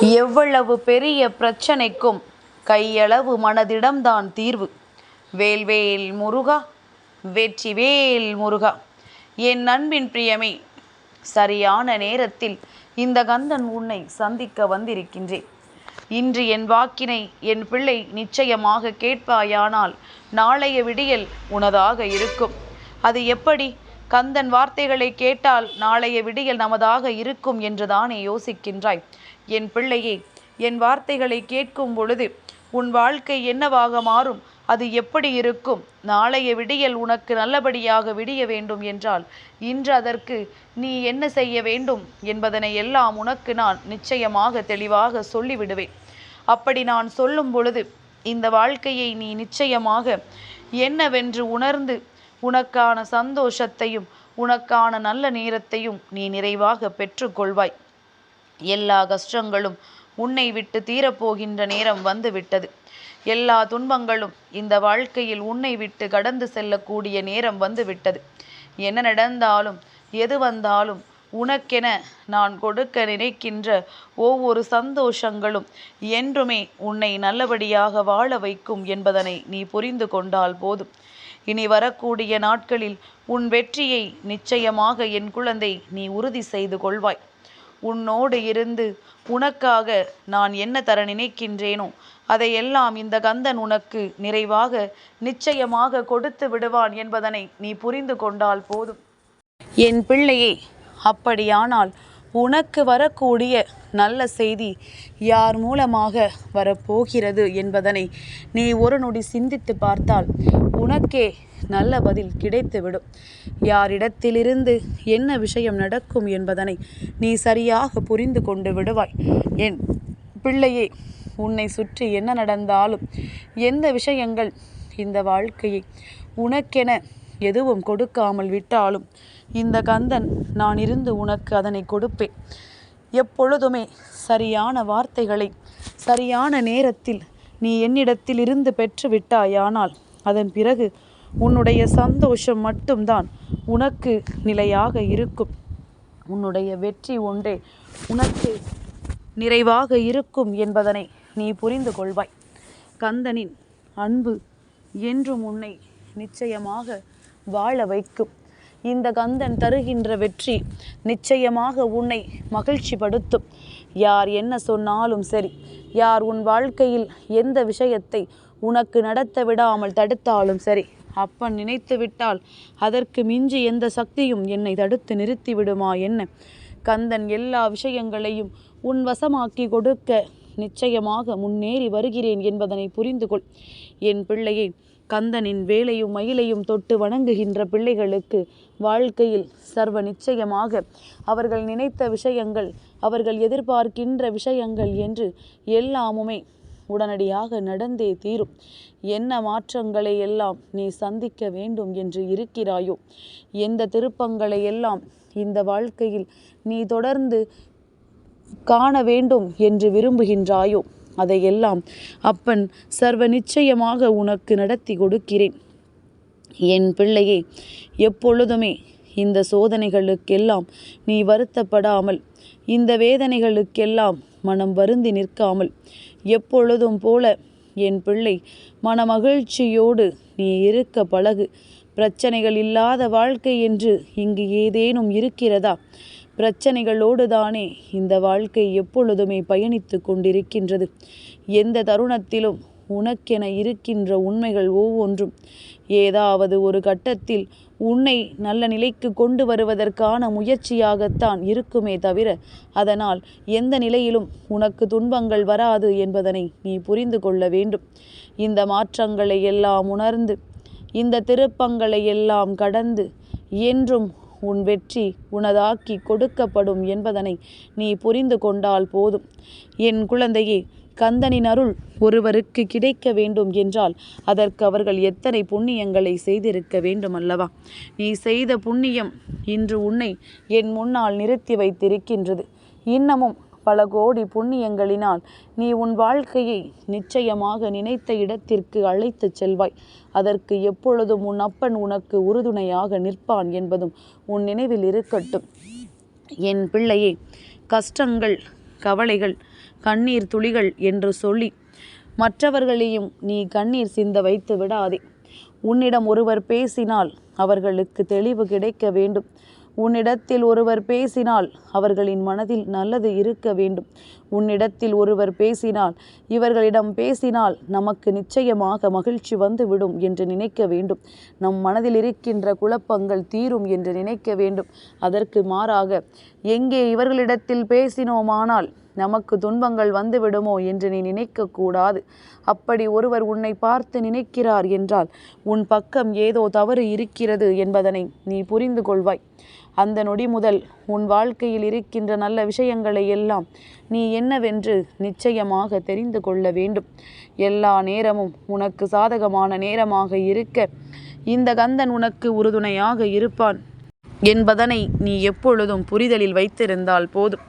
எவ்வளவு பெரிய பிரச்சனைக்கும் கையளவு மனதிடம்தான் தீர்வு. வேல்வேல் முருகா வெற்றிவேல் முருகா. என் அன்பின் பிரியமே சரியான நேரத்தில் இந்த கந்தன் உன்னை சந்திக்க வந்திருக்கின்றேன். இன்று என் வாக்கினை என் பிள்ளை நிச்சயமாக கேட்பாயானால் நாளைய விடியல் உனதாக இருக்கும். அது எப்படி? கந்தன் வார்த்தைகளை கேட்டால் நாளைய விடியல் நமதாக இருக்கும் என்றுதானே யோசிக்கின்றாய். என் பிள்ளையே என் வார்த்தைகளை கேட்கும் பொழுது உன் வாழ்க்கை என்னவாக மாறும்? அது எப்படி இருக்கும்? நாளைய விடியல் உனக்கு நல்லபடியாக விடிய வேண்டும் என்றால் இன்று அதற்கு நீ என்ன செய்ய வேண்டும் என்பதனை எல்லாம் உனக்கு நான் நிச்சயமாக தெளிவாக சொல்லிவிடுவேன். அப்படி நான் சொல்லும் பொழுது இந்த வாழ்க்கையை நீ நிச்சயமாக என்னவென்று உணர்ந்து உனக்கான சந்தோஷத்தையும் உனக்கான நல்ல நேரத்தையும் நீ நிறைவாக பெற்றுக்கொள்வாய். எல்லா கஷ்டங்களும் உன்னை விட்டு தீரப்போகின்ற நேரம் வந்து விட்டது எல்லா துன்பங்களும் இந்த வாழ்க்கையில் உன்னை விட்டு கடந்து செல்லக்கூடிய நேரம் வந்து விட்டது என்ன நடந்தாலும் எது வந்தாலும் உனக்கென நான் கொடுக்க நினைக்கின்ற ஒவ்வொரு சந்தோஷங்களும் என்றுமே உன்னை நல்லபடியாக வாழ வைக்கும் என்பதனை நீ புரிந்து கொண்டால் போதும். இனி வரக்கூடிய நாட்களில் உன் வெற்றியை நிச்சயமாக என் குழந்தை நீ உறுதி செய்து கொள்வாய். உன்னோடு இருந்து உனக்காக நான் என்ன தர நினைக்கின்றேனோ அதையெல்லாம் இந்த கந்தன் உனக்கு நிறைவாக நிச்சயமாக கொடுத்து விடுவான் என்பதனை நீ புரிந்து கொண்டால் போதும். என் பிள்ளையே அப்படியானால் உனக்கு வரக்கூடிய நல்ல செய்தி யார் மூலமாக வரப்போகிறது என்பதனை நீ ஒரு நொடி சிந்தித்து பார்த்தால் உனக்கே நல்ல பதில் கிடைத்துவிடும். யாரிடத்திலிருந்து என்ன விஷயம் நடக்கும் என்பதனை நீ சரியாக புரிந்து கொண்டு விடுவாய். என் பிள்ளையே உன்னை சுற்றி என்ன நடந்தாலும் எந்த விஷயங்கள் இந்த வாழ்க்கையை உனக்கென எதுவும் கொடுக்காமல் விட்டாலும் இந்த கந்தன் நான் இருந்து உனக்கு அதனை கொடுப்பேன் எப்பொழுதுமே சரியான வார்த்தைகளை சரியான நேரத்தில் நீ என்னிடத்தில் இருந்து பெற்று விட்டாயானால் அதன் பிறகு உன்னுடைய சந்தோஷம் மட்டும்தான் உனக்கு நிலையாக இருக்கும். உன்னுடைய வெற்றி ஒன்றே உனக்கு நிறைவாக இருக்கும் என்பதனை நீ புரிந்து கொள்வாய். கந்தனின் அன்பு என்றும் உன்னை நிச்சயமாக வாழ வைக்கும். இந்த கந்தன் தருகின்ற வெற்றி நிச்சயமாக உன்னை மகிழ்ச்சிப்படுத்தும். யார் என்ன சொன்னாலும் சரி யார் உன் வாழ்க்கையில் எந்த விஷயத்தை உனக்கு நடத்த விடாமல் தடுத்தாலும் சரி அப்பன் நினைத்து விட்டால் அதற்கு மிஞ்சி எந்த சக்தியும் என்னை தடுத்து நிறுத்தி விடுமா என்ன? கந்தன் எல்லா விஷயங்களையும் உன் வசமாக்கி கொடுக்க நிச்சயமாக முன்னேறி வருகிறேன் என்பதனை புரிந்து கொள் என் பிள்ளையை கந்தனின் வேலையும் மயிலையும் தொட்டு வணங்குகின்ற பிள்ளைகளுக்கு வாழ்க்கையில் சர்வ நிச்சயமாக அவர்கள் நினைத்த விஷயங்கள் அவர்கள் எதிர்பார்க்கின்ற விஷயங்கள் என்று எல்லாமுமே உடனடியாக நடந்தே தீரும். என்ன மாற்றங்களை எல்லாம் நீ சந்திக்க வேண்டும் என்று இருக்கிறாயோ? எந்த திருப்பங்களை எல்லாம் இந்த வாழ்க்கையில் நீ தொடர்ந்து காண வேண்டும் என்று விரும்புகின்றாயோ? அதையெல்லாம் அப்பன் சர்வ நிச்சயமாக உனக்கு நடத்தி கொடுக்கிறேன். என் பிள்ளையே எப்பொழுதுமே இந்த சோதனைகளுக்கெல்லாம் நீ வருத்தப்படாமல் இந்த வேதனைகளுக்கெல்லாம் மனம் வருந்தி நிற்காமல் எப்பொழுதும் போல என் பிள்ளை மனமகிழ்ச்சியோடு நீ இருக்க பழகு. பிரச்சனைகள் இல்லாத வாழ்க்கை என்று இங்கு ஏதேனும் இருக்கிறதா? பிரச்சனைகளோடு தானே இந்த வாழ்க்கை எப்பொழுதுமே பயணித்து கொண்டிருக்கின்றது. எந்த தருணத்திலும் உனக்கென இருக்கின்ற உண்மைகள் ஒவ்வொன்றும். ஏதாவது ஒரு கட்டத்தில் உன்னை நல்ல நிலைக்கு கொண்டு வருவதற்கான முயற்சியாகத்தான் இருக்குமே தவிர அதனால் எந்த நிலையிலும் உனக்கு துன்பங்கள் வராது என்பதனை நீ புரிந்து கொள்ள வேண்டும். இந்த மாற்றங்களை எல்லாம் உணர்ந்து இந்த திருப்பங்களை எல்லாம் கடந்து என்றும் உன் வெற்றி உனதாக்கி கொடுக்கப்படும் என்பதனை நீ புரிந்து கொண்டால் போதும். என் குழந்தையே கந்தனின் அருள் ஒருவருக்கு கிடைக்க வேண்டும் என்றால் அதற்கு அவர்கள் எத்தனை புண்ணியங்களை செய்திருக்க வேண்டும் அல்லவா நீ செய்த புண்ணியம் இன்று உன்னை என் முன்னால் நிறுத்தி வைத்திருக்கின்றது. இன்னமும் பல கோடி புண்ணியங்களினால் நீ உன் வாழ்க்கையை நிச்சயமாக நினைத்த இடத்திற்கு அழைத்துச் செல்வாய். அதற்கு எப்பொழுதும் உன் அப்பன் உனக்கு உறுதுணையாக நிற்பான் என்பதும் உன் நினைவில் இருக்கட்டும். என் பிள்ளையே கஷ்டங்கள் கவலைகள் கண்ணீர் துளிகள் என்று சொல்லி மற்றவர்களையும் நீ கண்ணீர் சிந்த வைத்து விடாதே. உன்னிடம் ஒருவர் பேசினால் அவர்களுக்கு தெளிவு கிடைக்க வேண்டும். உன்னிடத்தில் ஒருவர் பேசினால் அவர்களின் மனதில் நல்லது இருக்க வேண்டும். உன்னிடத்தில் ஒருவர் பேசினால் இவர்களிடம் பேசினால் நமக்கு நிச்சயமாக மகிழ்ச்சி வந்துவிடும் என்று நினைக்க வேண்டும். நம் மனதில் இருக்கின்ற குழப்பங்கள் தீரும் என்று நினைக்க வேண்டும். அதற்கு மாறாக எங்கே இவர்களிடத்தில் பேசினோமானால் நமக்கு துன்பங்கள் வந்துவிடுமோ என்று நீ நினைக்கக்கூடாது. அப்படி ஒருவர் உன்னை பார்த்து நினைக்கிறார் என்றால் உன் பக்கம் ஏதோ தவறு இருக்கிறது என்பதனை நீ புரிந்து கொள்வாய். அந்த நொடி முதல் உன் வாழ்க்கையில் இருக்கின்ற நல்ல விஷயங்களை எல்லாம் நீ என்னவென்று நிச்சயமாக தெரிந்து கொள்ள வேண்டும். எல்லா நேரமும் உனக்கு சாதகமான நேரமாக இருக்க இந்த கந்தன் உனக்கு உறுதுணையாக இருப்பான் என்பதனை நீ எப்பொழுதும் புரிதலில் வைத்திருந்தால் போதும்.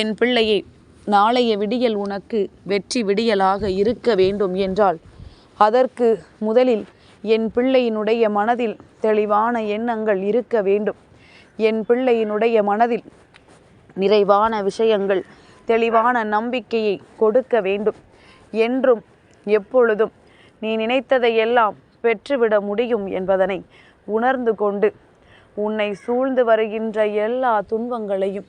என் பிள்ளையே நாளைய விடியல் உனக்கு வெற்றி விடியலாக இருக்க வேண்டும் என்றால் அதற்கு முதலில் என் பிள்ளையினுடைய மனதில் தெளிவான எண்ணங்கள் இருக்க வேண்டும். என் பிள்ளையினுடைய மனதில் நிறைவான விஷயங்கள் தெளிவான நம்பிக்கையை கொடுக்க வேண்டும். என்றும் எப்பொழுதும் நீ நினைத்ததையெல்லாம் பெற்றுவிட முடியும் என்பதனை உணர்ந்து கொண்டு உன்னை சூழ்ந்து வருகின்ற எல்லா துன்பங்களையும்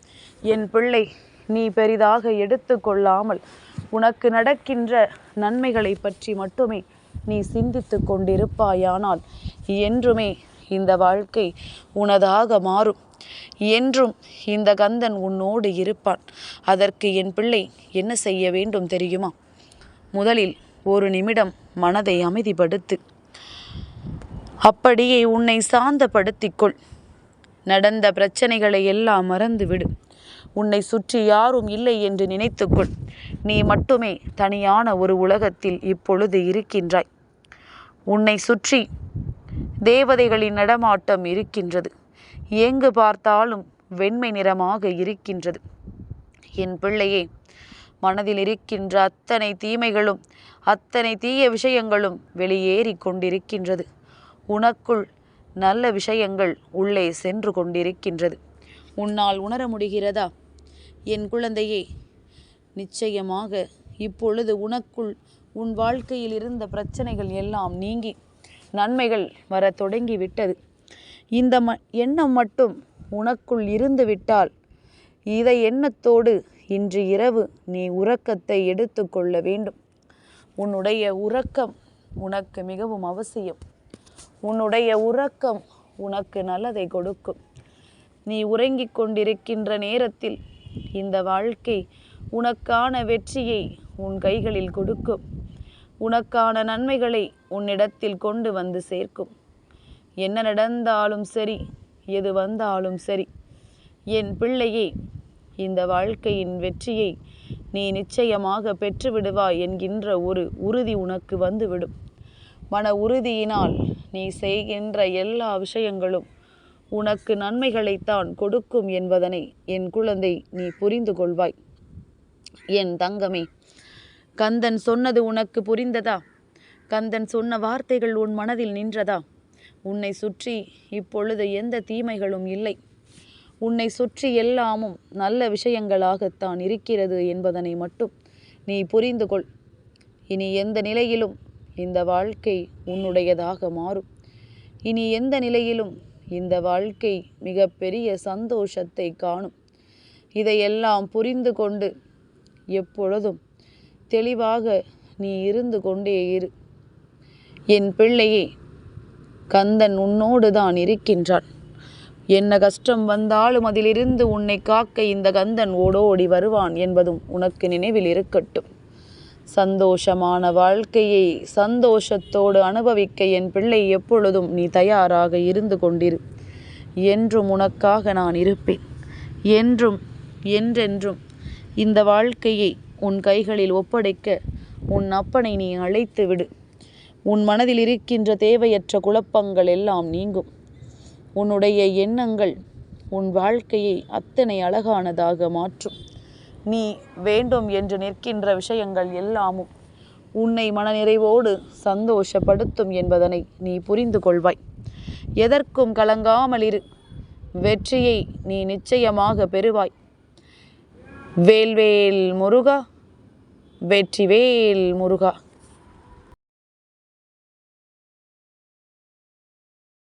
என் பிள்ளை நீ பெரிதாக எடுத்து கொள்ளாமல் உனக்கு நடக்கின்ற நன்மைகளை பற்றி மட்டுமே நீ சிந்தித்து கொண்டிருப்பாயானால் என்றுமே இந்த வாழ்க்கை உனதாக மாறும். என்றும் இந்த கந்தன் உன்னோடு இருப்பான். அதற்கு என் பிள்ளை என்ன செய்ய வேண்டும் தெரியுமா? முதலில் ஒரு நிமிடம் மனதை அமைதிப்படுத்து. அப்படியே உன்னை சாந்தப்படுத்திக்கொள். நடந்த பிரச்சனைகளை எல்லாம் மறந்துவிடு. உன்னை சுற்றி யாரும் இல்லை என்று நினைத்துக்கொள். நீ மட்டுமே தனியான ஒரு உலகத்தில் இப்பொழுது இருக்கின்றாய். உன்னை சுற்றி தேவதைகளின் நடமாட்டம் இருக்கின்றது. எங்கு பார்த்தாலும் வெண்மை நிறமாக இருக்கின்றது. என் பிள்ளையே மனதில் இருக்கின்ற அத்தனை தீமைகளும் அத்தனை தீய விஷயங்களும் வெளியேறி கொண்டிருக்கின்றது. உனக்குள் நல்ல விஷயங்கள் உள்ளே சென்று கொண்டிருக்கின்றது. உன்னால் உணர முடிகிறதா? என் குழந்தையே நிச்சயமாக இப்பொழுது உனக்குள் உன் வாழ்க்கையில் இருந்த பிரச்சனைகள் எல்லாம் நீங்கி நன்மைகள் வர தொடங்கி விட்டது இந்த ம எண்ணம் மட்டும் உனக்குள் இருந்து விட்டால் இதை எண்ணத்தோடு இன்று இரவு நீ உறக்கத்தை எடுத்துக்கொள்ள வேண்டும். உன்னுடைய உறக்கம் உனக்கு மிகவும் அவசியம். உன்னுடைய உறக்கம் உனக்கு நல்லதை கொடுக்கும். நீ உறங்கிக் கொண்டிருக்கின்ற நேரத்தில் இந்த வாழ்க்கை உனக்கான வெற்றியை உன் கைகளில் கொடுக்கும். உனக்கான நன்மைகளை உன்னிடத்தில் கொண்டு வந்து சேர்க்கும். என்ன நடந்தாலும் சரி எது வந்தாலும் சரி என் பிள்ளையே இந்த வாழ்க்கையின் வெற்றியை நீ நிச்சயமாக பெற்றுவிடுவாய் என்கின்ற ஒரு உறுதி உனக்கு வந்துவிடும். மன உறுதியினால் நீ செய்கின்ற எல்லா விஷயங்களும் உனக்கு நன்மைகளைத்தான் கொடுக்கும் என்பதனை என் குழந்தை நீ புரிந்து கொள்வாய். என் தங்கமே கந்தன் சொன்னது உனக்கு புரிந்ததா? கந்தன் சொன்ன வார்த்தைகள் உன் மனதில் நின்றதா? உன்னை சுற்றி இப்பொழுது எந்த தீமைகளும் இல்லை. உன்னை சுற்றி எல்லாமும் நல்ல விஷயங்களாகத்தான் இருக்கிறது என்பதனை மட்டும் நீ புரிந்து கொள். இனி எந்த நிலையிலும் இந்த வாழ்க்கை உன்னுடையதாக மாறும். இனி எந்த நிலையிலும் இந்த வாழ்க்கை மிகப்பெரிய சந்தோஷத்தை காணும். இதையெல்லாம் புரிந்து கொண்டு எப்பொழுதும் தெளிவாக நீ இருந்து கொண்டே இரு. என் பிள்ளையே கந்தன் உன்னோடு தான் இருக்கின்றான். என்ன கஷ்டம் வந்தாலும் அதிலிருந்து உன்னை காக்க இந்த கந்தன் ஓடோடி வருவான் என்பதும் உனக்கு நினைவில் இருக்கட்டும். சந்தோஷமான வாழ்க்கையை சந்தோஷத்தோடு அனுபவிக்க என் பிள்ளை எப்பொழுதும் நீ தயாராக இருந்து கொண்டிரு. என்றும் உனக்காக நான் இருப்பேன். என்றும் என்றென்றும் இந்த வாழ்க்கையை உன் கைகளில் ஒப்படைக்க உன் அப்பனை நீ அழைத்து விடு. உன் மனதில் இருக்கின்ற தேவையற்ற குழப்பங்கள் எல்லாம் நீங்கும். உன்னுடைய எண்ணங்கள் உன் வாழ்க்கையை அத்தனை அழகானதாக மாற்றும். நீ வேண்டும் என்று நிற்கின்ற விஷயங்கள் எல்லாமும் உன்னை மனநிறைவோடு சந்தோஷப்படுத்தும் என்பதனை நீ புரிந்து கொள்வாய். எதற்கும் கலங்காமல் இரு. வெற்றியை நீ நிச்சயமாக பெறுவாய். வேல்வேல் முருகா. வெற்றிவேல் முருகா.